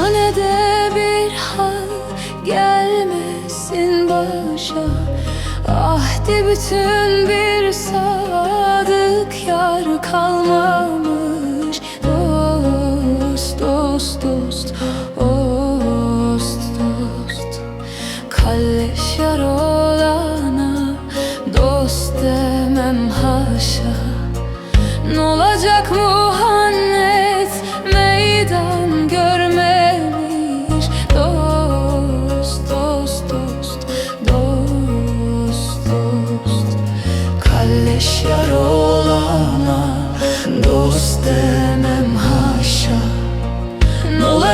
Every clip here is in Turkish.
Bana de bir hal gelmesin başa. Ahdi bütün bir sadık yar kalmamış. Dost, dost, dost, dost, dost. Kalleş yar olana dost demem haşa. N'olacak mı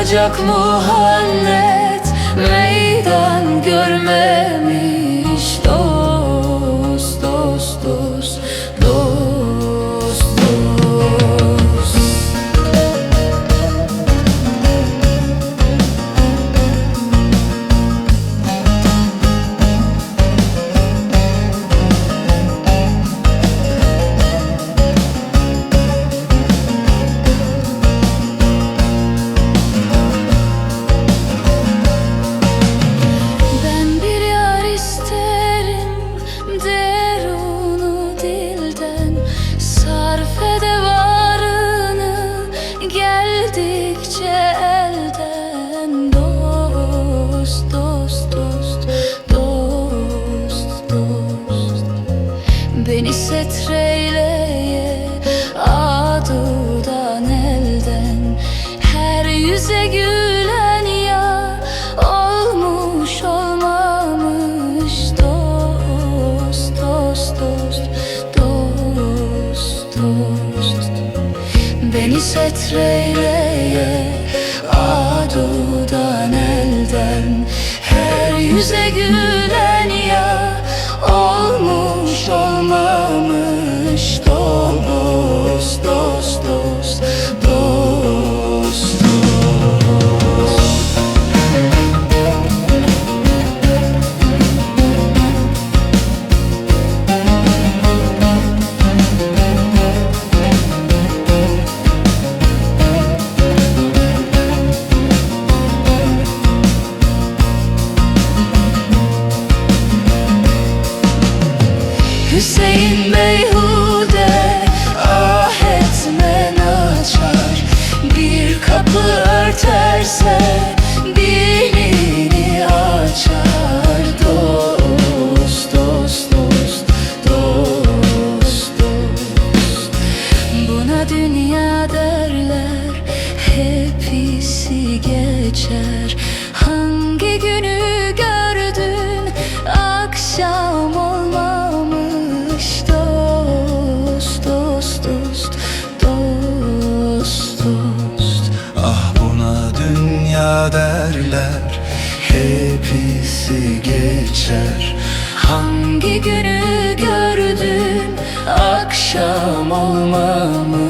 olacak muhannet meydan görmemiş yüze gülen ya olmuş olmamış. Dost, dost, dost, dost, dost. Beni setreyleye dünya derler Hepsi geçer. Hangi günü gördün? Akşam olmamış